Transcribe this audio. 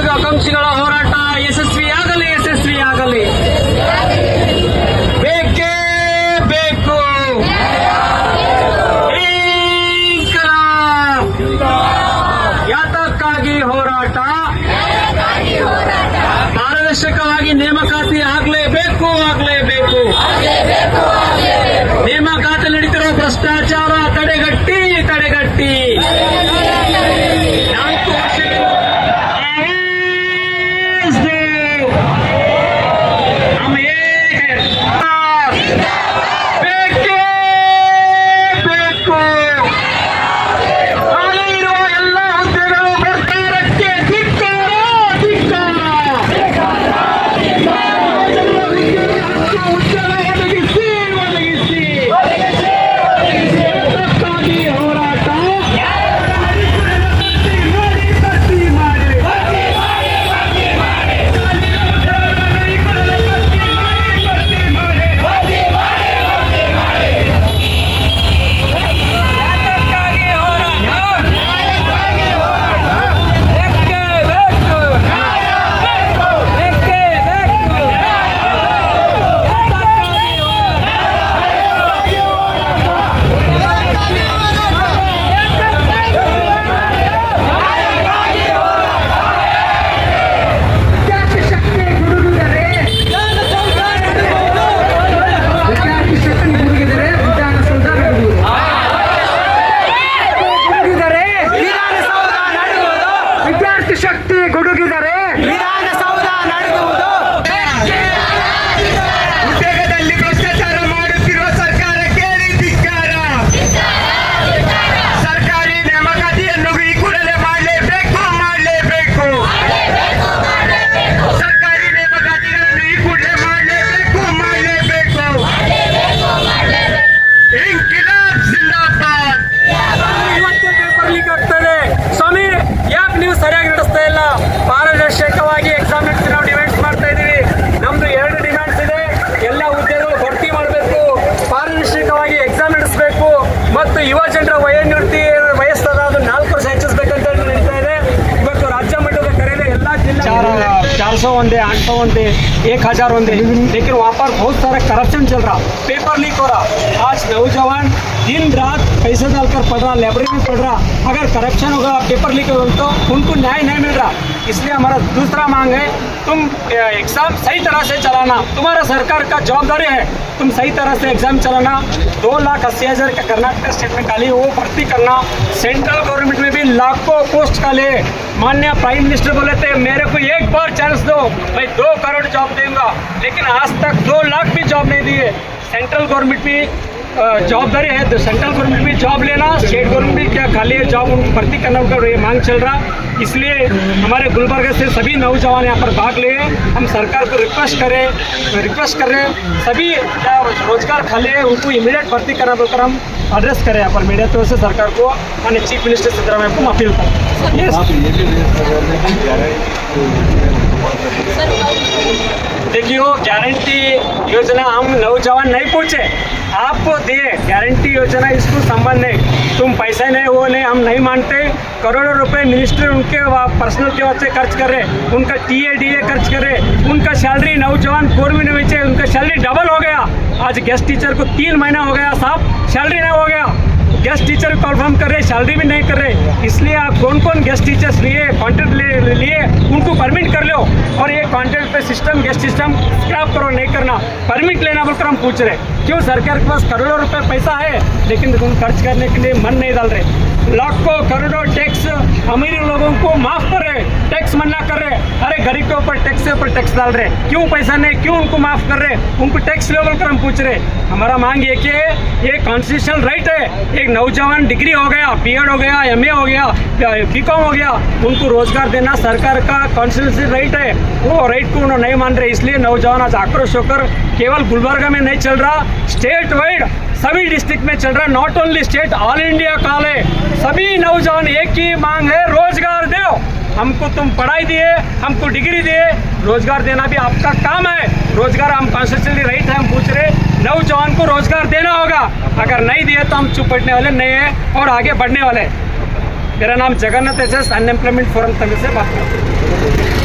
是叫钢筋的。ಶಕ್ತಿ ಗುಡುಗಿದರೆ चार सौ वंदे आठ सौ वंदे एक हज़ार वंदे लेकिन वहाँ पर बहुत सारा करप्शन चल रहा। पेपर लीक हो रहा। आज नौजवान दिन रात पैसे डालकर पढ़ रहा लाइब्रेरी में पढ़ रहा, अगर करप्शन होगा पेपर लीक होगा तो उनको न्याय नहीं मिल रहा। इसलिए हमारा दूसरा मांग है, तुम एग्ज़ाम सही तरह से चलाना। तुम्हारा सरकार का जवाबदारी है, तुम सही तरह से एग्ज़ाम चलाना। दो लाख अस्सी हज़ार का कर्नाटक स्टेट में खाली वो भर्ती करना। सेंट्रल गवर्नमेंट में भी लाखों पोस्ट खाली है माननीय प्राइम मिनिस्टर बोले थे, मेरे को एक बार चांस दो, मैं दो करोड़ जॉब दूँगा। लेकिन आज तक दो लाख भी जॉब नहीं दिए। सेंट्रल गवर्नमेंट भी जवाबदारी है। सेंट्रल गवर्नमेंट भी जॉब लेना स्टेट गवर्नमेंट भी क्या खाली है जॉब उनको भर्ती करना उनका ये मांग चल रहा। इसलिए हमारे गुलबर्गा से सभी नौजवान यहाँ पर भाग लिए। हम सरकार को रिक्वेस्ट करें रिक्वेस्ट कर रहे हैं। सभी रोज़गार खाली है, उनको इमीडिएट भर्ती करना बोलकर हम एड्रेस करें यहाँ पर मीडिया ओर से सरकार को माननीय चीफ मिनिस्टर सिद्धरामैया को अपील करें। कर देखियो गारंटी योजना हम नौजवान नहीं पूछे। आपको दिए गारंटी योजना, इसको संबंध नहीं। तुम पैसे नहीं, वो नहीं, हम नहीं मानते। करोड़ों रुपए मिनिस्टर उनके पर्सनल के वास्ते खर्च कर रहे। उनका टी ए डी ए खर्च कर रहे। उनका सैलरी नौजवान गवर्नमेंट में से उनका सैलरी डबल हो गया। आज गेस्ट टीचर को तीन महीना हो गया, साहब सैलरी नहीं हो गया। गेस्ट टीचर कन्फर्म कर रहे सैलरी भी नहीं कर रहे। इसलिए आप कौन कौन गेस्ट टीचर्स लिए कॉन्ट्रैक्ट ले, लिए, उनको परमिट कर लो। और ये कॉन्ट्रैक्ट पे सिस्टम गेस्ट सिस्टम स्क्रैप करो, नहीं करना। परमिट लेना बोलकर हम पूछ रहे क्यों? सरकार के पास करोड़ों रुपए पैसा है, लेकिन खर्च करने के लिए मन नहीं डाल रहे। लाखों करोड़ों टैक्स अमीर लोगों को माफ़ कर। रहे टैक्स मना कर रहे अरे गरीब के ऊपर टैक्स डाल रहे क्यों पैसा नहीं, क्यों उनको माफ़ कर रहे उनको टैक्स लेवल कर हम पूछ रहे हमारा मांग ये कि ये कॉन्स्टिट्यूशनल राइट है। एक नौजवान डिग्री हो गया बीएड हो गया एमए हो गया बीकॉम हो गया, उनको रोज़गार देना सरकार का कॉन्स्टिट्यूशनल राइट है। वो राइट को उन्होंने नहीं मान रहे, इसलिए नौजवान आज आक्रोश होकर केवल गुलबर्गा में नहीं चल रहा स्टेट वाइड सभी डिस्ट्रिक्ट में चल रहा not only state all India call है। सभी नौजवान एक ही मांग है, रोज़गार। हमको तुम पढ़ाई दिए, हमको डिग्री दिए, रोज़गार देना भी आपका काम है। रोज़गार हम कॉन्स्टिट्यूशनली रही थे हम पूछ रहे नौजवान को रोज़गार देना होगा। अगर नहीं दिए तो हम चुपटने वाले नहीं हैं और आगे बढ़ने वाले हैं। मेरा नाम Jagannath S S unemployment forum Tamil से बात करता हूँ।